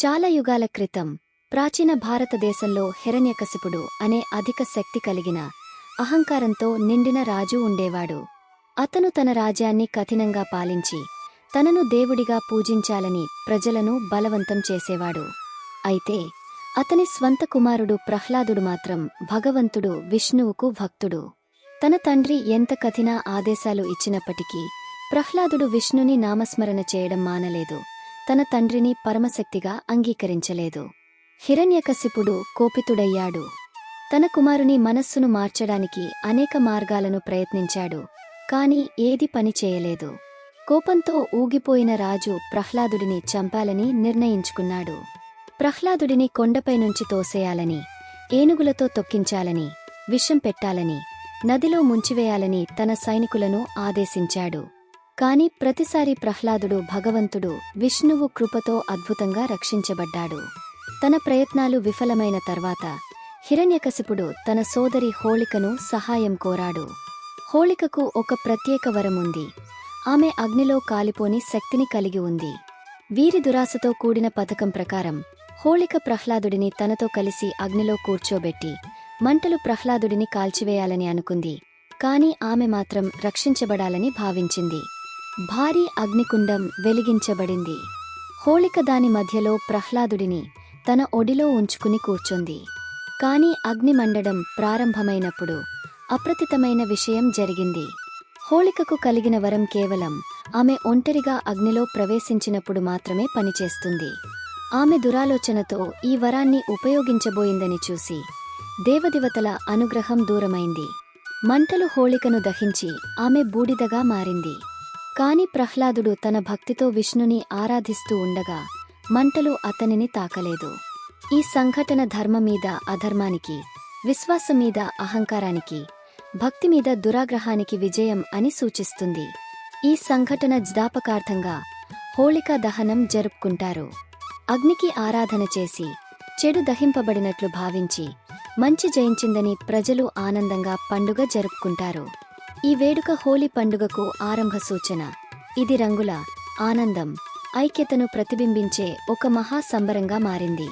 చాలా యుగాల క్రితం ప్రాచీన భారతదేశంలో హిరణ్యకశిపుడు అనే అధిక శక్తి కలిగిన అహంకారంతో నిండిన రాజు ఉండేవాడు. అతను తన రాజ్యాన్ని కఠినంగా పాలించి తనను దేవుడిగా పూజించాలని ప్రజలను బలవంతం చేసేవాడు. అయితే అతని స్వంత కుమారుడు ప్రహ్లాదుడు మాత్రం భగవంతుడు విష్ణువుకు భక్తుడు. తన తండ్రి ఎంత కథినా ఆదేశాలు ఇచ్చినప్పటికీ ప్రహ్లాదుడు విష్ణుని నామస్మరణ చేయడం మానలేదు. తన తండ్రిని పరమశక్తిగా అంగీకరించలేదు. హిరణ్యకశిపుడు కోపితుడయ్యాడు. తన కుమారుని మనస్సును మార్చడానికి అనేక మార్గాలను ప్రయత్నించాడు కాని ఏది పని చేయలేదు. కోపంతో ఊగిపోయిన రాజు ప్రహ్లాదుడిని చంపాలని నిర్ణయించుకున్నాడు. ప్రహ్లాదుడిని కొండపై నుంచి తోసేయాలని ఏనుగులతో తొక్కించాలని విషం పెట్టాలని నదిలో ముంచివేయాలని తన సైనికులను ఆదేశించాడు. కాని ప్రతిసారి ప్రహ్లాదుడు భగవంతుడు విష్ణువు కృపతో అద్భుతంగా రక్షించబడ్డాడు. తన ప్రయత్నాలు విఫలమైన తర్వాత హిరణ్యకశిపుడు తన సోదరి హోళికను సహాయం కోరాడు. హోళికకు ఒక ప్రత్యేక వరముంది ఆమె అగ్నిలో కాలిపోని శక్తిని కలిగి ఉంది. వీరి దురాశతో కూడిన పథకం ప్రకారం హోళిక ప్రహ్లాదుడిని తనతో కలిసి అగ్నిలో కూర్చోబెట్టి మంటలు ప్రహ్లాదుడిని కాల్చివేయాలని అనుకుంది. కాని ఆమె మాత్రం రక్షించబడాలని భావించింది. భారీ అగ్నికుండం వెలిగించబడింది. హోళిక దాని మధ్యలో ప్రహ్లాదుడిని తన ఒడిలో ఉంచుకుని కూర్చుంది. కాని అగ్ని మండడం ప్రారంభమైనప్పుడు అప్రతితమైన విషయం జరిగింది. హోళికకు కలిగిన వరం కేవలం ఆమె ఒంటరిగా అగ్నిలో ప్రవేశించినప్పుడు మాత్రమే పనిచేస్తుంది. ఆమె దురాలోచనతో ఈ వరాన్ని ఉపయోగించబోయిందని చూసి దేవదేవతల అనుగ్రహం దూరమైంది. మంటలు హోళికను దహించి ఆమె బూడిదగా మారింది. కాని ప్రహ్లాదుడు తన భక్తితో విష్ణుని ఆరాధిస్తూ ఉండగా మంటలు అతనిని తాకలేదు. ఈ సంఘటన ధర్మం మీద అధర్మానికి విశ్వాసం మీద అహంకారానికి భక్తి మీద దురాగ్రహానికి విజయం అని సూచిస్తుంది. ఈ సంఘటన జ్ఞాపకార్థంగా హోళికా దహనం జరుపుకుంటారు. అగ్నికి ఆరాధన చేసి చెడు దహింపబడినట్లు భావించి మంచి జయించిందని ప్రజలు ఆనందంగా పండుగ జరుపుకుంటారు. ఈ వేడుక హోలీ పండుగకు ఆరంభ సూచన. ఇది రంగుల ఆనందం ఐక్యతను ప్రతిబింబించే ఒక మహా సంబరంగా మారింది.